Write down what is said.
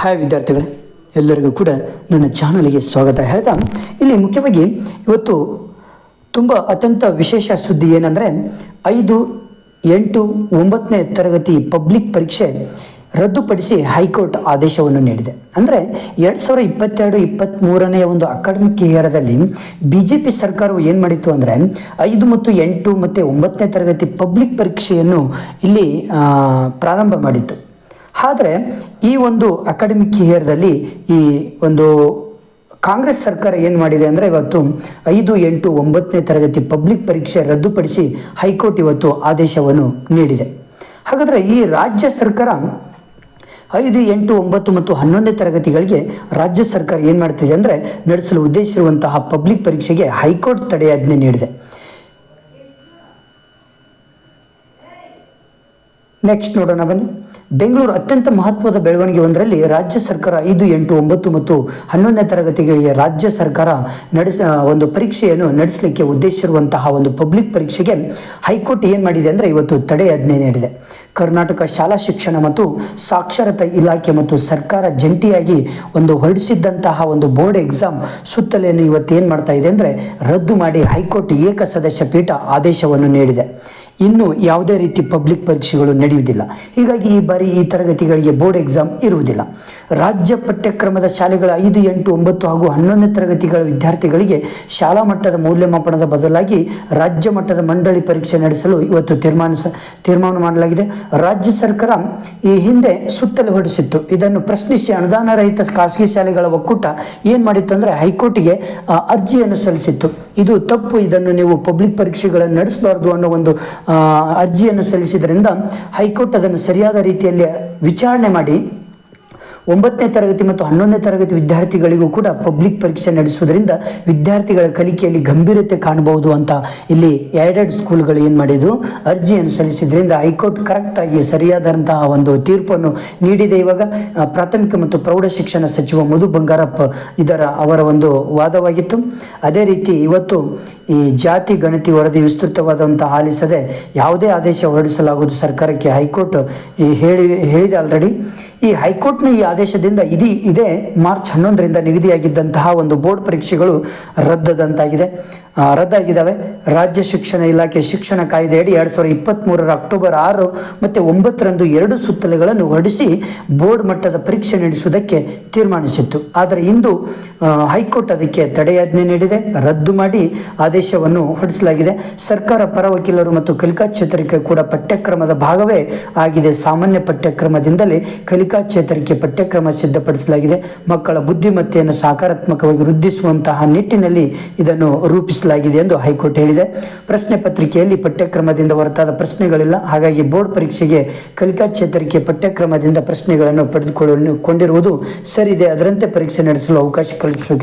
Hi ವಿದ್ಯಾರ್ಥಿಗಳೇ, ಎಲ್ಲರಿಗೂ ಕೂಡ ನನ್ನ ಚಾನಲ್ಗೆ ಸ್ವಾಗತ. ಹೇಳ್ತಾ, ಇಲ್ಲಿ ಮುಖ್ಯವಾಗಿ ಇವತ್ತು ತುಂಬ ಅತ್ಯಂತ ವಿಶೇಷ ಸುದ್ದಿ ಏನಂದರೆ, ಐದು ಎಂಟು ಒಂಬತ್ತನೇ ತರಗತಿ ಪಬ್ಲಿಕ್ ಪರೀಕ್ಷೆ ರದ್ದುಪಡಿಸಿ ಹೈಕೋರ್ಟ್ ಆದೇಶವನ್ನು ನೀಡಿದೆ. ಅಂದರೆ ಎರಡು ಸಾವಿರದ ಇಪ್ಪತ್ತೆರಡು ಇಪ್ಪತ್ತ್ಮೂರನೆಯ ಒಂದು ಅಕಾಡೆಮಿಕ್ ಇಯರದಲ್ಲಿ ಬಿ ಜೆ ಪಿ ಸರ್ಕಾರವು ಏನು ಮಾಡಿತ್ತು ಅಂದರೆ, ಐದು ಮತ್ತು ಎಂಟು ಮತ್ತು ಒಂಬತ್ತನೇ ತರಗತಿ ಪಬ್ಲಿಕ್ ಪರೀಕ್ಷೆಯನ್ನು ಇಲ್ಲಿ ಪ್ರಾರಂಭ ಮಾಡಿತ್ತು. ಆದರೆ ಈ ಒಂದು ಅಕಾಡೆಮಿಕ್ ಇಯರ್ದಲ್ಲಿ ಈ ಒಂದು ಕಾಂಗ್ರೆಸ್ ಸರ್ಕಾರ ಏನು ಮಾಡಿದೆ ಅಂದರೆ ಇವತ್ತು ಐದು, ಎಂಟು, ಒಂಬತ್ತನೇ ತರಗತಿ ಪಬ್ಲಿಕ್ ಪರೀಕ್ಷೆ ರದ್ದುಪಡಿಸಿ ಹೈಕೋರ್ಟ್ ಇವತ್ತು ಆದೇಶವನ್ನು ನೀಡಿದೆ. ಹಾಗಾದರೆ ಈ ರಾಜ್ಯ ಸರ್ಕಾರ ಐದು, ಎಂಟು, ಒಂಬತ್ತು ಮತ್ತು ಹನ್ನೊಂದನೇ ತರಗತಿಗಳಿಗೆ ರಾಜ್ಯ ಸರ್ಕಾರ ಏನು ಮಾಡ್ತಿದೆ ಅಂದರೆ ನಡೆಸಲು ಉದ್ದೇಶಿಸಿರುವಂತಹ ಪಬ್ಲಿಕ್ ಪರೀಕ್ಷೆಗೆ ಹೈಕೋರ್ಟ್ ತಡೆಯಾಜ್ಞೆ ನೀಡಿದೆ. ನೆಕ್ಸ್ಟ್ ನೋಡೋಣ ಬನ್ನಿ. ಬೆಂಗಳೂರು ಅತ್ಯಂತ ಮಹತ್ವದ ಬೆಳವಣಿಗೆ ಒಂದರಲ್ಲಿ ರಾಜ್ಯ ಸರ್ಕಾರ ಐದು, ಎಂಟು, ಒಂಬತ್ತು ಮತ್ತು ಹನ್ನೊಂದನೇ ತರಗತಿಗಳಿಗೆ ರಾಜ್ಯ ಸರ್ಕಾರ ನಡೆಸ ಒಂದು ಪರೀಕ್ಷೆಯನ್ನು ನಡೆಸಲಿಕ್ಕೆ ಉದ್ದೇಶಿಸಿರುವಂತಹ ಒಂದು ಪಬ್ಲಿಕ್ ಪರೀಕ್ಷೆಗೆ ಹೈಕೋರ್ಟ್ ಏನು ಮಾಡಿದೆ ಅಂದರೆ ಇವತ್ತು ತಡೆಯಾಜ್ಞೆ ನೀಡಿದೆ. ಕರ್ನಾಟಕ ಶಾಲಾ ಶಿಕ್ಷಣ ಮತ್ತು ಸಾಕ್ಷರತಾ ಇಲಾಖೆ ಮತ್ತು ಸರ್ಕಾರ ಜಂಟಿಯಾಗಿ ಒಂದು ಹೊರಡಿಸಿದ್ದಂತಹ ಒಂದು ಬೋರ್ಡ್ ಎಕ್ಸಾಮ್ ಸುತ್ತಲೆಯನ್ನು ಇವತ್ತು ಏನು ಮಾಡ್ತಾ ಇದೆ ಅಂದರೆ ರದ್ದು ಮಾಡಿ ಹೈಕೋರ್ಟ್ ಏಕಸದಸ್ಯ ಪೀಠ ಆದೇಶವನ್ನು ನೀಡಿದೆ. ಇನ್ನು ಯಾವುದೇ ರೀತಿ ಪಬ್ಲಿಕ್ ಪರೀಕ್ಷೆಗಳು ನಡೆಯುವುದಿಲ್ಲ. ಹೀಗಾಗಿ ಈ ಬಾರಿ ಈ ತರಗತಿಗಳಿಗೆ ಬೋರ್ಡ್ ಎಕ್ಸಾಮ್ ಇರುವುದಿಲ್ಲ. ರಾಜ್ಯ ಪಠ್ಯಕ್ರಮದ ಶಾಲೆಗಳ ಐದು, ಎಂಟು, ಒಂಬತ್ತು ಹಾಗೂ ಹನ್ನೊಂದನೇ ತರಗತಿಗಳ ವಿದ್ಯಾರ್ಥಿಗಳಿಗೆ ಶಾಲಾ ಮಟ್ಟದ ಮೌಲ್ಯಮಾಪನದ ಬದಲಾಗಿ ರಾಜ್ಯ ಮಟ್ಟದ ಮಂಡಳಿ ಪರೀಕ್ಷೆ ನಡೆಸಲು ಇವತ್ತು ತೀರ್ಮಾನಿಸ ತೀರ್ಮಾನ ಮಾಡಲಾಗಿದೆ. ರಾಜ್ಯ ಸರ್ಕಾರ ಈ ಹಿಂದೆ ಸುತ್ತಲೇ ಹೊರಡಿಸಿತ್ತು. ಇದನ್ನು ಪ್ರಶ್ನಿಸಿ ಅನುದಾನ ರಹಿತ ಖಾಸಗಿ ಶಾಲೆಗಳ ಒಕ್ಕೂಟ ಏನು ಮಾಡಿತ್ತು ಅಂದರೆ ಹೈಕೋರ್ಟಿಗೆ ಅರ್ಜಿಯನ್ನು ಸಲ್ಲಿಸಿತ್ತು. ಇದು ತಪ್ಪು. ಇದನ್ನು ನೀವು ಪಬ್ಲಿಕ್ ಪರೀಕ್ಷೆಗಳನ್ನು ನಡೆಸಬಾರ್ದು ಅನ್ನೋ ಒಂದು ಅರ್ಜಿಯನ್ನು ಸಲ್ಲಿಸಿದ್ರಿಂದ ಹೈಕೋರ್ಟ್ ಅದನ್ನು ಸರಿಯಾದ ರೀತಿಯಲ್ಲಿ ವಿಚಾರಣೆ ಮಾಡಿ ಒಂಬತ್ತನೇ ತರಗತಿ ಮತ್ತು ಹನ್ನೊಂದನೇ ತರಗತಿ ವಿದ್ಯಾರ್ಥಿಗಳಿಗೂ ಕೂಡ ಪಬ್ಲಿಕ್ ಪರೀಕ್ಷೆ ನಡೆಸುವುದರಿಂದ ವಿದ್ಯಾರ್ಥಿಗಳ ಕಲಿಕೆಯಲ್ಲಿ ಗಂಭೀರತೆ ಕಾಣಬಹುದು ಅಂತ ಇಲ್ಲಿ ಎರಡೆರಡು ಸ್ಕೂಲ್ಗಳು ಏನು ಮಾಡಿದ್ದು? ಅರ್ಜಿಯನ್ನು ಸಲ್ಲಿಸಿದ್ರಿಂದ ಹೈಕೋರ್ಟ್ ಕರೆಕ್ಟಾಗಿ ಸರಿಯಾದಂತಹ ಒಂದು ತೀರ್ಪನ್ನು ನೀಡಿದೆ. ಇವಾಗ ಪ್ರಾಥಮಿಕ ಮತ್ತು ಪ್ರೌಢ ಶಿಕ್ಷಣ ಸಚಿವ ಮಧು ಬಂಗಾರಪ್ಪ ಇದರ ಅವರ ಒಂದು ವಾದವಾಗಿತ್ತು. ಅದೇ ರೀತಿ ಇವತ್ತು ಈ ಜಾತಿ, ಗಣತಿ, ವರದಿ ವಿಸ್ತೃತವಾದಂತಹ ಆಲಿಸದೆ ಯಾವುದೇ ಆದೇಶ ಹೊರಡಿಸಲಾಗುವುದು ಸರ್ಕಾರಕ್ಕೆ ಹೈಕೋರ್ಟ್ ಹೇಳಿ, ಹೇಳಿದೆ ಆಲ್ರೆಡಿ ಈ ಹೈಕೋರ್ಟ್ನ ಈ ಆದೇಶದಿಂದ ಇದೀ ಇದೇ ಮಾರ್ಚ್ ಹನ್ನೊಂದರಿಂದ ನಿಗದಿಯಾಗಿದ್ದಂತಹ ಒಂದು ಬೋರ್ಡ್ ಪರೀಕ್ಷೆಗಳು ರದ್ದದಂತಾಗಿದೆ. ರದ್ದಾಗಿದ್ದಾವೆ. ರಾಜ್ಯ ಶಿಕ್ಷಣ ಇಲಾಖೆ ಶಿಕ್ಷಣ ಕಾಯ್ದೆಯಡಿ ಎರಡು ಸಾವಿರದ ಇಪ್ಪತ್ತ್ಮೂರರ ಅಕ್ಟೋಬರ್ ಆರು ಮತ್ತು ಒಂಬತ್ತರಂದು ಎರಡು ಸುತ್ತಲೆಗಳನ್ನು ಹೊರಡಿಸಿ ಬೋರ್ಡ್ ಮಟ್ಟದ ಪರೀಕ್ಷೆ ನಡೆಸುವುದಕ್ಕೆ ತೀರ್ಮಾನಿಸಿತ್ತು. ಆದರೆ ಇಂದು ಹೈಕೋರ್ಟ್ ಅದಕ್ಕೆ ತಡೆಯಾಜ್ಞೆ ನೀಡಿದೆ. ರದ್ದು ಮಾಡಿ ಆದೇಶವನ್ನು ಹೊರಡಿಸಲಾಗಿದೆ. ಸರ್ಕಾರ ಪರ ವಕೀಲರು ಮತ್ತು ಕಲಿಕಾ ಚೇತರಿಕೆ ಕೂಡ ಪಠ್ಯಕ್ರಮದ ಭಾಗವೇ ಆಗಿದೆ. ಸಾಮಾನ್ಯ ಪಠ್ಯಕ್ರಮದಿಂದಲೇ ಕಲಿಕಾ ಚೇತರಿಕೆ ಪಠ್ಯಕ್ರಮ ಸಿದ್ಧಪಡಿಸಲಾಗಿದೆ. ಮಕ್ಕಳ ಬುದ್ಧಿಮತ್ತೆಯನ್ನು ಸಕಾರಾತ್ಮಕವಾಗಿ ವೃದ್ಧಿಸುವಂತಹ ನಿಟ್ಟಿನಲ್ಲಿ ಇದನ್ನು ರೂಪಿಸಲಾಗಿದೆ ಎಂದು ಹೈಕೋರ್ಟ್ ಹೇಳಿದೆ. ಪ್ರಶ್ನೆ ಪತ್ರಿಕೆಯಲ್ಲಿ ಪಠ್ಯಕ್ರಮದಿಂದ ಹೊರತಾದ ಪ್ರಶ್ನೆಗಳಿಲ್ಲ. ಹಾಗಾಗಿ ಬೋರ್ಡ್ ಪರೀಕ್ಷೆಗೆ ಕಲಿಕಾ ಚೇತರಿಕೆ ಪಠ್ಯಕ್ರಮದಿಂದ ಪ್ರಶ್ನೆಗಳನ್ನು ಪಡೆದುಕೊಳ್ಳಲು ಕೊಂಡಿರುವುದು ಸರಿದೆ ಅದರಂತೆ ಪರೀಕ್ಷೆ ನಡೆಸಲು ಅವಕಾಶ ಕಲ್ಪಿಸಬೇಕು